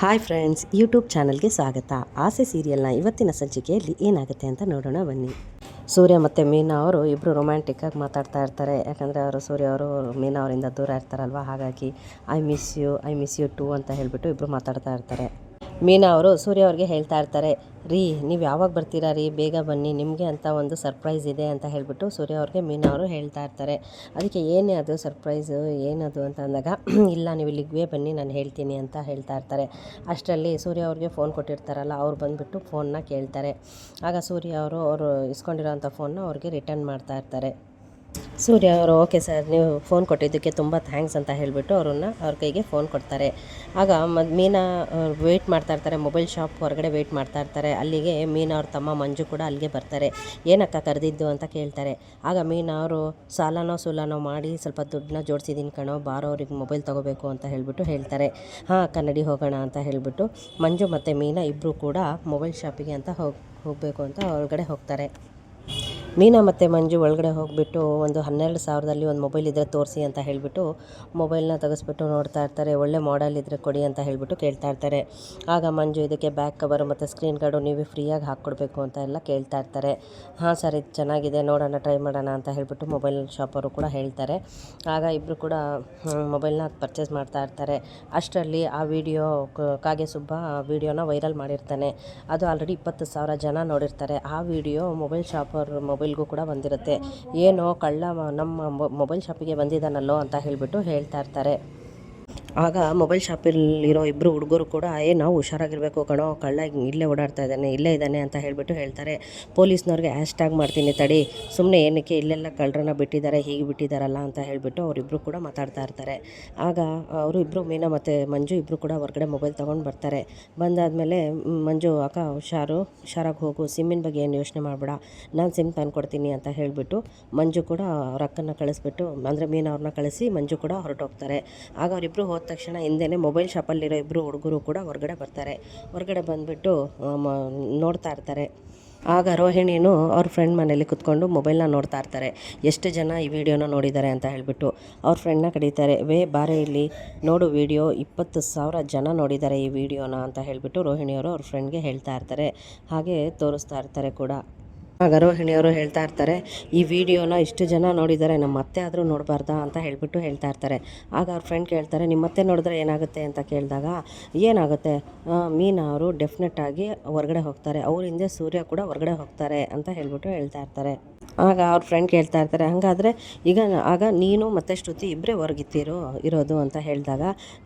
Hi friends YouTube ಚಾನಲ್ಗೆ ಸ್ವಾಗತ. ಆಸೆ ಸೀರಿಯಲ್ನ ಇವತ್ತಿನ ಸಂಚಿಕೆಯಲ್ಲಿ ಏನಾಗುತ್ತೆ ಅಂತ ನೋಡೋಣ ಬನ್ನಿ. ಸೂರ್ಯ ಮತ್ತು ಮೀನಾ ಅವರು ಇಬ್ಬರು ರೊಮ್ಯಾಂಟಿಕ್ಕಾಗಿ ಮಾತಾಡ್ತಾ ಇರ್ತಾರೆ. ಯಾಕಂದರೆ ಅವರು ಸೂರ್ಯ ಅವರು ಮೀನಾ ಅವರಿಂದ ದೂರ ಇರ್ತಾರಲ್ವ? ಹಾಗಾಗಿ I miss you I miss you too ಅಂತ ಹೇಳಿಬಿಟ್ಟು ಇಬ್ಬರು ಮಾತಾಡ್ತಾ ಇರ್ತಾರೆ. ಮೀನಾ ಅವರು ಸೂರ್ಯ ಅವ್ರಿಗೆ ಹೇಳ್ತಾ ಇರ್ತಾರೆ, ರೀ, ನೀವು ಯಾವಾಗ ಬರ್ತೀರಾ ರೀ? ಬೇಗ ಬನ್ನಿ, ನಿಮಗೆ ಅಂತ ಒಂದು ಸರ್ಪ್ರೈಸ್ ಇದೆ ಅಂತ ಹೇಳಿಬಿಟ್ಟು ಸೂರ್ಯ ಅವ್ರಿಗೆ ಮೀನಾ ಅವರು ಹೇಳ್ತಾ ಇರ್ತಾರೆ. ಅದಕ್ಕೆ ಏನೇ ಅದು ಸರ್ಪ್ರೈಸು ಏನದು ಅಂತ ಅಂದಾಗ ಇಲ್ಲ, ನೀವು ಇಲ್ಲಿಗೆ ಬನ್ನಿ, ನಾನು ಹೇಳ್ತೀನಿ ಅಂತ ಹೇಳ್ತಾ ಇರ್ತಾರೆ. ಅಷ್ಟರಲ್ಲಿ ಸೂರ್ಯ ಅವ್ರಿಗೆ ಫೋನ್ ಕೊಟ್ಟಿರ್ತಾರಲ್ಲ, ಅವ್ರು ಬಂದುಬಿಟ್ಟು ಫೋನ್ನ ಕೇಳ್ತಾರೆ. ಆಗ ಸೂರ್ಯ ಅವರು ಅವರು ಇಸ್ಕೊಂಡಿರೋಂಥ ಫೋನ್ನ ಅವ್ರಿಗೆ ರಿಟರ್ನ್ ಮಾಡ್ತಾ ಇರ್ತಾರೆ. ಸೂರ್ಯ ಅವರು, ಓಕೆ ಸರ್, ನೀವು ಫೋನ್ ಕೊಟ್ಟಿದ್ದಕ್ಕೆ ತುಂಬ ಥ್ಯಾಂಕ್ಸ್ ಅಂತ ಹೇಳಿಬಿಟ್ಟು ಅವ್ರನ್ನ ಅವ್ರ ಕೈಗೆ ಫೋನ್ ಕೊಡ್ತಾರೆ. ಆಗ ಮದ್ ಮೀನಾ ವೆಯ್ಟ್ ಮಾಡ್ತಾ ಇರ್ತಾರೆ ಮೊಬೈಲ್ ಶಾಪ್ ಹೊರಗಡೆ ವೆಯ್ಟ್ ಮಾಡ್ತಾ ಇರ್ತಾರೆ. ಅಲ್ಲಿಗೆ ಮೀನಾ ಅವ್ರ ತಮ್ಮ ಮಂಜು ಕೂಡ ಅಲ್ಲಿಗೆ ಬರ್ತಾರೆ. ಏನಕ್ಕ ಕರೆದಿದ್ದು? ಅಂತ ಕೇಳ್ತಾರೆ. ಆಗ ಮೀನಾ ಅವರು, ಸಾಲನೋ ಸುಲನೋ ಮಾಡಿ ಸ್ವಲ್ಪ ದುಡ್ಡನ್ನ ಜೋಡಿಸಿದ್ದೀನಿ ಕಣೋ ಬಾರೋ ಅವ್ರಿಗೆ ಮೊಬೈಲ್ ತೊಗೋಬೇಕು ಅಂತ ಹೇಳಿಬಿಟ್ಟು ಹೇಳ್ತಾರೆ. ಹಾಂ ಕನ್ನಡಿ ಹೋಗೋಣ ಅಂತ ಹೇಳಿಬಿಟ್ಟು ಮಂಜು ಮತ್ತು ಮೀನಾ ಇಬ್ಬರು ಕೂಡ ಮೊಬೈಲ್ ಶಾಪಿಗೆ ಅಂತ ಹೋಗಿ, ಹೋಗಬೇಕು ಅಂತ ಹೊರಗಡೆ ಹೋಗ್ತಾರೆ. ಮೀನಾ ಮತ್ತು ಮಂಜು ಒಳಗಡೆ ಹೋಗಿಬಿಟ್ಟು ಒಂದು ಹನ್ನೆರಡು ಸಾವಿರದಲ್ಲಿ ಒಂದು ಮೊಬೈಲ್ ಇದ್ದರೆ ತೋರಿಸಿ ಅಂತ ಹೇಳಿಬಿಟ್ಟು ಮೊಬೈಲ್ನ ತೆಗೆಸ್ಬಿಟ್ಟು ನೋಡ್ತಾ ಇರ್ತಾರೆ. ಒಳ್ಳೆ ಮಾಡೆಲ್ ಇದ್ದರೆ ಕೊಡಿ ಅಂತ ಹೇಳಿಬಿಟ್ಟು ಕೇಳ್ತಾ ಇರ್ತಾರೆ. ಆಗ ಮಂಜು ಇದಕ್ಕೆ ಬ್ಯಾಕ್ ಕವರು ಮತ್ತು ಸ್ಕ್ರೀನ್ ಗಾರ್ಡು ನೀವೇ ಫ್ರೀಯಾಗಿ ಹಾಕ್ಕೊಡ್ಬೇಕು ಅಂತ ಎಲ್ಲ ಕೇಳ್ತಾ ಇರ್ತಾರೆ. ಹಾಂ ಸರ್, ಇದು ಚೆನ್ನಾಗಿದೆ, ನೋಡೋಣ ಟ್ರೈ ಮಾಡೋಣ ಅಂತ ಹೇಳಿಬಿಟ್ಟು ಮೊಬೈಲ್ ಶಾಪವರು ಕೂಡ ಹೇಳ್ತಾರೆ. ಆಗ ಇಬ್ಬರು ಕೂಡ ಮೊಬೈಲ್ನ ಪರ್ಚೇಸ್ ಮಾಡ್ತಾ ಇರ್ತಾರೆ. ಅಷ್ಟರಲ್ಲಿ ಆ ವಿಡಿಯೋ ಕಾಗೆ ಸುಬ್ಬ ವಿಡಿಯೋನ ವೈರಲ್ ಮಾಡಿರ್ತಾನೆ. ಅದು ಆಲ್ರೆಡಿ ಇಪ್ಪತ್ತು ಜನ ನೋಡಿರ್ತಾರೆ. ಆ ವಿಡಿಯೋ ಮೊಬೈಲ್ ಶಾಪರ್ ಮೊಬೈಲ್ಗೂ ಕೂಡ ಬಂದಿರುತ್ತೆ. ಏನೋ ಕಳ್ಳ ನಮ್ಮ ಮೊಬೈಲ್ ಶಾಪಿಗೆ ಬಂದಿದ್ದಾನಲ್ಲೋ ಅಂತ ಹೇಳಿಬಿಟ್ಟು ಹೇಳ್ತಾ ಇರ್ತಾರೆ. ಆಗ ಮೊಬೈಲ್ ಶಾಪಲ್ಲಿರೋ ಇಬ್ಬರು ಹುಡುಗರು ಕೂಡ, ಏ, ನಾವು ಹುಷಾರಾಗಿರಬೇಕು ಕಣೋ ಕಳ್ಳ ಇಲ್ಲೇ ಓಡಾಡ್ತಾ ಇದ್ದಾನೆ, ಇಲ್ಲೇ ಇದ್ದಾನೆ ಅಂತ ಹೇಳಿಬಿಟ್ಟು ಹೇಳ್ತಾರೆ. ಪೊಲೀಸ್ನವ್ರಿಗೆ ಹ್ಯಾಶ್ಟ್ಯಾಗ್ ಮಾಡ್ತೀನಿ ತಡಿ. ಸುಮ್ಮನೆ ಏನಕ್ಕೆ ಇಲ್ಲೆಲ್ಲ ಕಳ್ಳರನ್ನ ಬಿಟ್ಟಿದ್ದಾರೆ, ಹೀಗೆ ಬಿಟ್ಟಿದ್ದಾರಲ್ಲ ಅಂತ ಹೇಳಿಬಿಟ್ಟು ಅವರಿಬ್ಬರು ಕೂಡ ಮಾತಾಡ್ತಾ ಇರ್ತಾರೆ. ಆಗ ಅವರು ಇಬ್ಬರು ಮೀನಾ ಮತ್ತು ಮಂಜು ಇಬ್ಬರು ಕೂಡ ಹೊರಗಡೆ ಮೊಬೈಲ್ ತೊಗೊಂಡು ಬರ್ತಾರೆ. ಬಂದಾದಮೇಲೆ ಮಂಜು, ಅಕ್ಕ, ಹುಷಾರು, ಹುಷಾರಾಗಿ ಹೋಗು, ಸಿಮ್ಮಿನ ಬಗ್ಗೆ ಏನು ಯೋಚನೆ ಮಾಡಬೇಡ, ನಾನು ಸಿಮ್ ತಂದ್ಕೊಡ್ತೀನಿ ಅಂತ ಹೇಳಿಬಿಟ್ಟು ಮಂಜು ಕೂಡ ಅವ್ರ ಅಕ್ಕನ ಕಳಿಸ್ಬಿಟ್ಟು, ಅಂದರೆ ಮೀನಾ ಅವ್ರನ್ನ ಕಳಿಸಿ ಮಂಜು ಕೂಡ ಹೊರಟೋಗ್ತಾರೆ. ಆಗ ಅವರಿಬ್ಬರು ಹೋದ ತಕ್ಷಣ ಹಿಂದೆನೇ ಮೊಬೈಲ್ ಶಾಪಲ್ಲಿರೋ ಇಬ್ಬರು ಹುಡುಗರು ಕೂಡ ಹೊರಗಡೆ ಬರ್ತಾರೆ. ಹೊರಗಡೆ ಬಂದುಬಿಟ್ಟು ನೋಡ್ತಾ ಇರ್ತಾರೆ. ಆಗ ರೋಹಿಣಿನೂ ಅವ್ರ ಫ್ರೆಂಡ್ ಮನೇಲಿ ಕುತ್ಕೊಂಡು ಮೊಬೈಲ್ನ ನೋಡ್ತಾ ಇರ್ತಾರೆ. ಎಷ್ಟು ಜನ ಈ ವಿಡಿಯೋನ ನೋಡಿದ್ದಾರೆ ಅಂತ ಹೇಳಿಬಿಟ್ಟು ಅವ್ರ ಫ್ರೆಂಡ್ನ ಕಡೀತಾರೆ ವೇ, ಬಾರೆ ಇಲ್ಲಿ ನೋಡು ವಿಡಿಯೋ, ಇಪ್ಪತ್ತು ಸಾವಿರ ಜನ ನೋಡಿದ್ದಾರೆ ಈ ವಿಡಿಯೋನ ಅಂತ ಹೇಳಿಬಿಟ್ಟು ರೋಹಿಣಿಯವರು ಅವ್ರ ಫ್ರೆಂಡ್ಗೆ ಹೇಳ್ತಾ ಇರ್ತಾರೆ. ಹಾಗೆ ತೋರಿಸ್ತಾ ಇರ್ತಾರೆ ಕೂಡ. ಆಗ ರೋಹಿಣಿಯವರು ಹೇಳ್ತಾ ಇರ್ತಾರೆ, ಈ ವಿಡಿಯೋನ ಇಷ್ಟು ಜನ ನೋಡಿದ್ದಾರೆ, ನಮ್ಮ ಅತ್ತೆ ಆದರೂ ನೋಡಬಾರ್ದಾ? ಅಂತ ಹೇಳಿಬಿಟ್ಟು ಹೇಳ್ತಾ ಇರ್ತಾರೆ. ಆಗ ಅವ್ರ ಫ್ರೆಂಡ್ ಕೇಳ್ತಾರೆ, ನಿಮ್ಮ ಅತ್ತೆ ನೋಡಿದ್ರೆ ಏನಾಗುತ್ತೆ? ಅಂತ ಕೇಳಿದಾಗ, ಏನಾಗುತ್ತೆ? ಮೀನಾ ಅವರು ಡೆಫಿನೆಟ್ ಆಗಿ ಹೊರಗಡೆ ಹೋಗ್ತಾರೆ. ಅವ್ರ ಹಿಂದೆ ಸೂರ್ಯ ಕೂಡ ಹೊರಗಡೆ ಹೋಗ್ತಾರೆ. ಅಂತ ಹೇಳ್ಬಿಟ್ಟು ಹೇಳ್ತಾ ಇರ್ತಾರೆ. ಆಗ ಅವ್ರ ಫ್ರೆಂಡ್ ಕೇಳ್ತಾ ಇರ್ತಾರೆ, ಹಾಗಾದರೆ ಈಗ ಆಗ ನೀನು ಮತ್ತು ಶ್ರುತಿ ಇಬ್ಬರೇ ಹೊರಗಿತ್ತಿರು ಇರೋದು ಅಂತ ಹೇಳಿದಾಗ,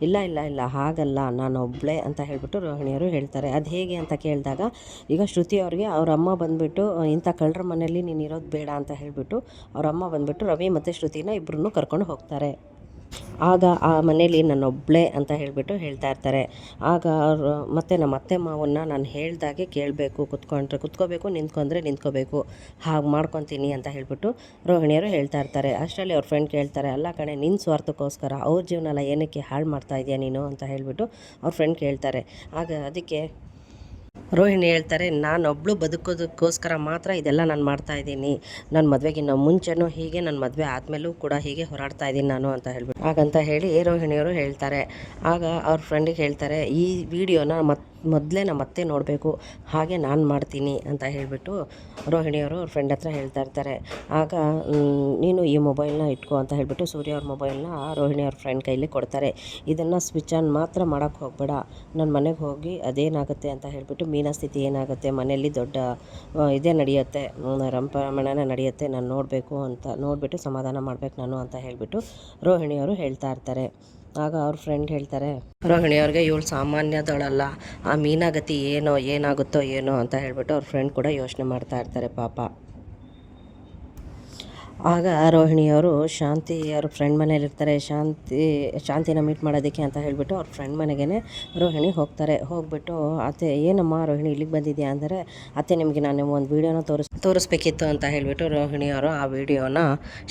ಇಲ್ಲ ಇಲ್ಲ ಇಲ್ಲ, ಹಾಗಲ್ಲ, ನಾನು ಒಬ್ಬಳೇ ಅಂತ ಹೇಳಿಬಿಟ್ಟು ರೋಹಿಣಿಯವರು ಹೇಳ್ತಾರೆ. ಅದು ಹೇಗೆ ಅಂತ ಕೇಳಿದಾಗ, ಈಗ ಶ್ರುತಿ ಅವ್ರಿಗೆ ಅವ್ರ ಅಮ್ಮ ಬಂದುಬಿಟ್ಟು ಇಂಥ ಕಳ್ಳರ ಮನೆಯಲ್ಲಿ ನೀನು ಇರೋದು ಬೇಡ ಅಂತ ಹೇಳಿಬಿಟ್ಟು, ಅವ್ರ ಅಮ್ಮ ಬಂದುಬಿಟ್ಟು ರವಿ ಮತ್ತು ಶ್ರುತಿನ ಇಬ್ಬರನ್ನೂ ಕರ್ಕೊಂಡು ಹೋಗ್ತಾರೆ. ಆಗ ಆ ಮನೇಲಿ ನನ್ನೊಬ್ಬಳೇ ಅಂತ ಹೇಳಿಬಿಟ್ಟು ಹೇಳ್ತಾ ಇರ್ತಾರೆ. ಆಗ ಅವರು ಮತ್ತೆ ನಮ್ಮ ಅತ್ತೆ ಮಾವನ್ನ ನಾನು ಹೇಳ್ದಾಗೆ ಕೇಳಬೇಕು, ಕುತ್ಕೊಂಡ್ರೆ ಕುತ್ಕೋಬೇಕು, ನಿಂತ್ಕೊಂಡ್ರೆ ನಿಂತ್ಕೋಬೇಕು. ಹಾಗೆ ಮಾಡ್ಕೊತೀನಿ ಅಂತ ಹೇಳಿಬಿಟ್ಟು ರೋಹಿಣಿಯರು ಹೇಳ್ತಾ ಇರ್ತಾರೆ. ಅಷ್ಟರಲ್ಲಿ ಅವ್ರ ಫ್ರೆಂಡ್ ಕೇಳ್ತಾರೆ, ಅಲ್ಲ ಕಣೆ ನಿನ್ನ ಸ್ವಾರ್ಥಕ್ಕೋಸ್ಕರ ಅವ್ರ ಜೀವನ ಏನಕ್ಕೆ ಹಾಳು ಮಾಡ್ತಾ ಇದೆಯಾ ನೀನು? ಅಂತ ಹೇಳಿಬಿಟ್ಟು ಅವ್ರ ಫ್ರೆಂಡ್ ಕೇಳ್ತಾರೆ. ಆಗ ಅದಕ್ಕೆ ರೋಹಿಣಿ ಹೇಳ್ತಾರೆ, ನಾನೊಬ್ಳು ಬದುಕೋದಕ್ಕೋಸ್ಕರ ಮಾತ್ರ ಇದೆಲ್ಲ ನಾನು ಮಾಡ್ತಾ ಇದ್ದೀನಿ. ನನ್ನ ಮದುವೆಗಿನ್ನ ಮುಂಚೆನೂ ಹೀಗೆ ನನ್ನ ಮದುವೆ ಆದಮೇಲೂ ಕೂಡ ಹೀಗೆ ಹೋರಾಡ್ತಾ ಇದ್ದೀನಿ ನಾನು ಅಂತ ಹೇಳ್ಬಿಟ್ಟು. ಹಾಗಂತ ಹೇಳಿ ರೋಹಿಣಿಯವರು ಹೇಳ್ತಾರೆ. ಆಗ ಅವ್ರ ಫ್ರೆಂಡಿಗೆ ಹೇಳ್ತಾರೆ, ಈ ವಿಡಿಯೋನ ಮತ್ ಮೊದಲೇ ನಮ್ಮ ಅತ್ತೆ ನೋಡಬೇಕು, ಹಾಗೆ ನಾನು ಮಾಡ್ತೀನಿ ಅಂತ ಹೇಳಿಬಿಟ್ಟು ರೋಹಿಣಿಯವರು ಅವ್ರ ಫ್ರೆಂಡ್ ಹತ್ರ ಹೇಳ್ತಾ ಇರ್ತಾರೆ. ಆಗ ನೀನು ಈ ಮೊಬೈಲ್ನ ಇಟ್ಕೋ ಅಂತ ಹೇಳಿಬಿಟ್ಟು ಸೂರ್ಯ ಅವ್ರ ಮೊಬೈಲ್ನ ರೋಹಿಣಿ ಅವ್ರ ಫ್ರೆಂಡ್ ಕೈಲಿ ಕೊಡ್ತಾರೆ. ಇದನ್ನು ಸ್ವಿಚ್ ಆನ್ ಮಾತ್ರ ಮಾಡೋಕ್ಕೆ ಹೋಗಬೇಡ. ನನ್ನ ಮನೆಗೆ ಹೋಗಿ ಅದೇನಾಗುತ್ತೆ ಅಂತ ಹೇಳಿಬಿಟ್ಟು ಮೀನಾ ಸ್ಥಿತಿ ಏನಾಗುತ್ತೆ? ಮನೆಯಲ್ಲಿ ದೊಡ್ಡ ಇದೇ ನಡೆಯುತ್ತೆ. ರಂಪರಮಣನ ನಡೆಯುತ್ತೆ. ನಾನು ನೋಡಬೇಕು ಅಂತ, ನೋಡಿಬಿಟ್ಟು ಸಮಾಧಾನ ಮಾಡಬೇಕು ನಾನು ಅಂತ ಹೇಳಿಬಿಟ್ಟು ರೋಹಿಣಿಯವರು ಹೇಳ್ತಾ ಇರ್ತಾರೆ. ಆಗ ಅವ್ರ ಫ್ರೆಂಡ್ ಹೇಳ್ತಾರೆ ರೋಹಿಣಿಯವ್ರಿಗೆ ಇವಳು ಸಾಮಾನ್ಯದವಳಲ್ಲ ಆ ಮೀನಾಗತಿ ಏನೋ, ಏನಾಗುತ್ತೋ ಏನೋ ಅಂತ ಹೇಳ್ಬಿಟ್ಟು ಅವ್ರ ಫ್ರೆಂಡ್ ಕೂಡ ಯೋಚನೆ ಮಾಡ್ತಾ ಇರ್ತಾರೆ ಪಾಪ. ಆಗ ರೋಹಿಣಿಯವರು ಶಾಂತಿ, ಅವ್ರ ಫ್ರೆಂಡ್ ಮನೇಲಿರ್ತಾರೆ ಶಾಂತಿ, ಶಾಂತಿನ ಮೀಟ್ ಮಾಡೋದಕ್ಕೆ ಅಂತ ಹೇಳಿಬಿಟ್ಟು ಅವ್ರ ಫ್ರೆಂಡ್ ಮನೆಗೇ ರೋಹಿಣಿ ಹೋಗ್ತಾರೆ. ಹೋಗ್ಬಿಟ್ಟು, ಅತ್ತೆ, ಏನಮ್ಮ ರೋಹಿಣಿ ಇಲ್ಲಿಗೆ ಬಂದಿದ್ಯಾ? ಅಂದರೆ, ಅತ್ತೆ, ನಿಮಗೆ ನಾನು ಒಂದು ವೀಡಿಯೋನ ತೋರಿಸ್, ತೋರಿಸ್ಬೇಕಿತ್ತು ಅಂತ ಹೇಳಿಬಿಟ್ಟು ರೋಹಿಣಿಯವರು ಆ ವಿಡಿಯೋನ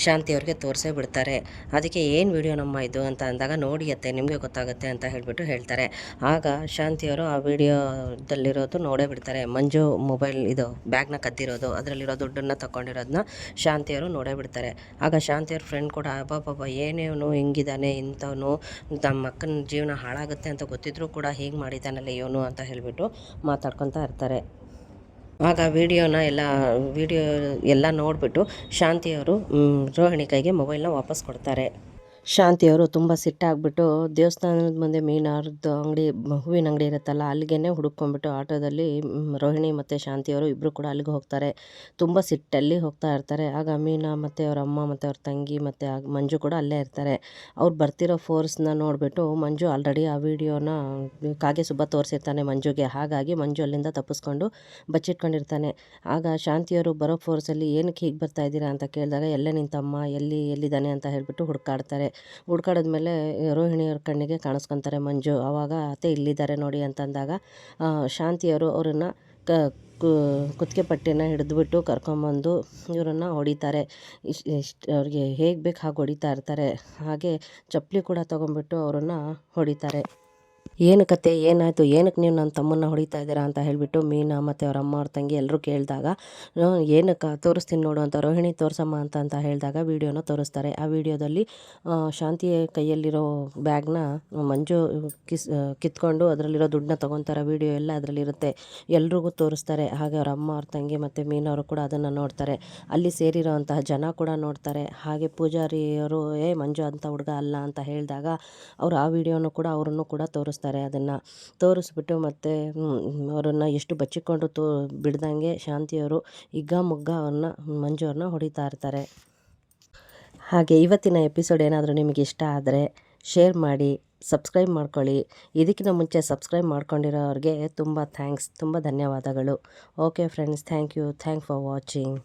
ಶಾಂತಿ ಅವ್ರಿಗೆ ತೋರಿಸೇ ಬಿಡ್ತಾರೆ. ಅದಕ್ಕೆ ಏನು ವಿಡಿಯೋನಮ್ಮ ಇದು? ಅಂತ ಅಂದಾಗ, ನೋಡಿ ಅತ್ತೆ, ನಿಮಗೆ ಗೊತ್ತಾಗುತ್ತೆ ಅಂತ ಹೇಳಿಬಿಟ್ಟು ಹೇಳ್ತಾರೆ. ಆಗ ಶಾಂತಿಯವರು ಆ ವಿಡಿಯೋದಲ್ಲಿರೋದು ನೋಡೇ ಬಿಡ್ತಾರೆ. ಮಂಜು ಮೊಬೈಲ್ ಇದು ಬ್ಯಾಗ್ನ ಕದ್ದಿರೋದು, ಅದರಲ್ಲಿರೋ ದುಡ್ಡನ್ನು ತಗೊಂಡಿರೋದನ್ನ ಶಾಂತಿಯವರು ನೋಡೇ ಬಿಡ್ತಾರೆ. ಬಿಡ್ತಾರೆ ಆಗ ಶಾಂತಿ ಅವ್ರ ಫ್ರೆಂಡ್ ಕೂಡ, ಅಬ್ಬಬ್ಬಬ್ಬ ಏನೇವನು ಹಿಂಗಿದ್ದಾನೆ ಇಂಥವನು ತಮ್ಮ ಅಕ್ಕನ ಜೀವನ ಹಾಳಾಗುತ್ತೆ ಅಂತ ಗೊತ್ತಿದ್ರೂ ಕೂಡ ಹೀಗೆ ಮಾಡಿದ್ದಾನಲ್ಲ ಇವನು ಅಂತ ಹೇಳಿಬಿಟ್ಟು ಮಾತಾಡ್ಕೊತಾ ಇರ್ತಾರೆ. ಆಗ ವಿಡಿಯೋನ ಎಲ್ಲ, ವಿಡಿಯೋ ಎಲ್ಲ ನೋಡಿಬಿಟ್ಟು ಶಾಂತಿಯವರು ರೋಹಿಣಿ ಕೈಗೆ ಮೊಬೈಲ್ನ ವಾಪಸ್ ಕೊಡ್ತಾರೆ. ಶಾಂತಿಯವರು ತುಂಬ ಸಿಟ್ಟಾಗ್ಬಿಟ್ಟು ದೇವಸ್ಥಾನದ ಮುಂದೆ ಮೀನಾರ್ದು ಅಂಗಡಿ, ಹೂವಿನ ಅಂಗಡಿ ಇರುತ್ತಲ್ಲ ಅಲ್ಲಿಗೆ ಹುಡುಕೊಂಡ್ಬಿಟ್ಟು ಆಟೋದಲ್ಲಿ ರೋಹಿಣಿ ಮತ್ತು ಶಾಂತಿಯವರು ಇಬ್ಬರು ಕೂಡ ಅಲ್ಲಿಗೆ ಹೋಗ್ತಾರೆ. ತುಂಬ ಸಿಟ್ಟಲ್ಲಿ ಹೋಗ್ತಾ ಇರ್ತಾರೆ. ಆಗ ಮೀನಾ ಮತ್ತು ಅವ್ರ ಅಮ್ಮ ಮತ್ತು ಅವ್ರ ತಂಗಿ ಮತ್ತು ಮಂಜು ಕೂಡ ಅಲ್ಲೇ ಇರ್ತಾರೆ. ಅವ್ರು ಬರ್ತಿರೋ ಫೋರ್ಸ್ನ ನೋಡಿಬಿಟ್ಟು ಮಂಜು ಆಲ್ರೆಡಿ ಆ ವಿಡಿಯೋನ ಕಾಗೆ ಸುಬ್ಬ ತೋರಿಸಿರ್ತಾನೆ ಮಂಜುಗೆ. ಹಾಗಾಗಿ ಮಂಜು ಅಲ್ಲಿಂದ ತಪ್ಪಿಸ್ಕೊಂಡು ಬಚ್ಚಿಟ್ಕೊಂಡಿರ್ತಾನೆ. ಆಗ ಶಾಂತಿಯವರು ಬರೋ ಫೋರ್ಸಲ್ಲಿ ಏನಕ್ಕೆ ಹೀಗೆ ಬರ್ತಾ ಇದ್ದೀರಾ ಅಂತ ಕೇಳಿದಾಗ, ಎಲ್ಲೇ ನಿಂತಮ್ಮ, ಎಲ್ಲಿ, ಎಲ್ಲಿದ್ದಾನೆ? ಅಂತ ಹೇಳಿಬಿಟ್ಟು ಹುಡ್ಕಾಡ್ತಾರೆ. ಹುಡ್ಕಾಡಿದ್ಮೇಲೆ ರೋಹಿಣಿಯವ್ರ ಕಣ್ಣಿಗೆ ಕಾಣಿಸ್ಕೊತಾರೆ ಮಂಜು. ಆವಾಗ ಅತ್ತೆ ಇಲ್ಲಿದ್ದಾರೆ ನೋಡಿ ಅಂತಂದಾಗ ಶಾಂತಿಯವರು ಅವರನ್ನು ಕ ಕುತ್ತಿಗೆ ಪಟ್ಟಿನ ಹಿಡಿದ್ಬಿಟ್ಟು ಕರ್ಕೊಂಬಂದು ಇವರನ್ನು ಹೊಡಿತಾರೆ. ಇಷ್ಟು ಇಷ್ಟು ಅವ್ರಿಗೆ ಹೇಗೆ ಬೇಕು ಹಾಗೆ ಹೊಡಿತಾ ಇರ್ತಾರೆ. ಹಾಗೆ ಚಪ್ಪಲಿ ಕೂಡ ತೊಗೊಂಬಿಟ್ಟು ಅವರನ್ನು ಹೊಡಿತಾರೆ. ಏನು ಕತೆ, ಏನಾಯಿತು ಏನಕ್ಕೆ ನೀವು ನನ್ನ ತಮ್ಮನ್ನ ಹೊಡಿತಾ ಇದ್ದೀರಾ ಅಂತ ಹೇಳಿಬಿಟ್ಟು ಮೀನಾ ಮತ್ತು ಅವ್ರ ಅಮ್ಮ ಅವ್ರ ತಂಗಿ ಎಲ್ಲರೂ ಕೇಳಿದಾಗ ಏನಕ್ಕೆ ತೋರಿಸ್ತೀನಿ ನೋಡು ಅಂತ ರೋಹಿಣಿ ತೋರಿಸಮ್ಮ ಅಂತ ಅಂತ ಹೇಳಿದಾಗ ವೀಡಿಯೋನ ತೋರಿಸ್ತಾರೆ. ಆ ವಿಡಿಯೋದಲ್ಲಿ ಶಾಂತಿ ಕೈಯಲ್ಲಿರೋ ಬ್ಯಾಗ್ನ ಮಂಜು ಕಿಸ್ ಕಿತ್ಕೊಂಡು ಅದರಲ್ಲಿರೋ ದುಡ್ಡನ್ನ ತೊಗೊತಾರೆ. ವಿಡಿಯೋ ಎಲ್ಲ ಅದರಲ್ಲಿರುತ್ತೆ. ಎಲ್ರಿಗೂ ತೋರಿಸ್ತಾರೆ. ಹಾಗೆ ಅವ್ರ ಅಮ್ಮ ಅವ್ರ ತಂಗಿ ಮತ್ತು ಮೀನವರು ಕೂಡ ಅದನ್ನು ನೋಡ್ತಾರೆ. ಅಲ್ಲಿ ಸೇರಿರೋ ಅಂತಹ ಜನ ಕೂಡ ನೋಡ್ತಾರೆ. ಹಾಗೆ ಪೂಜಾರಿಯವರು, ಏ ಮಂಜು, ಅಂತ ಹುಡುಗ ಅಲ್ಲ ಅಂತ ಹೇಳಿದಾಗ, ಅವರು ಆ ವಿಡಿಯೋನು ಕೂಡ ಅವರನ್ನು ಕೂಡ ತೋರಿಸ್ತಾರೆ, ಅದನ್ನು ತೋರಿಸ್ಬಿಟ್ಟು ಮತ್ತು ಅವರನ್ನು ಎಷ್ಟು ಬಚ್ಚಿಕೊಂಡು ತೋ, ಬಿಡ್ದಂಗೆ ಶಾಂತಿಯವರು ಹಿಗ್ಗ ಮುಗ್ಗ ಅವ್ರನ್ನ ಮಂಜು ಅವ್ರನ್ನ ಹೊಡಿತಾ ಇರ್ತಾರೆ. ಹಾಗೆ ಇವತ್ತಿನ ಎಪಿಸೋಡ್ ಏನಾದರೂ ನಿಮಗೆ ಇಷ್ಟ ಆದರೆ ಶೇರ್ ಮಾಡಿ, ಸಬ್ಸ್ಕ್ರೈಬ್ ಮಾಡ್ಕೊಳ್ಳಿ. ಇದಕ್ಕಿಂತ ಮುಂಚೆ ಸಬ್ಸ್ಕ್ರೈಬ್ ಮಾಡ್ಕೊಂಡಿರೋರಿಗೆ ತುಂಬ ಥ್ಯಾಂಕ್ಸ್, ತುಂಬ ಧನ್ಯವಾದಗಳು. Okay friends, thank you, thank for watching.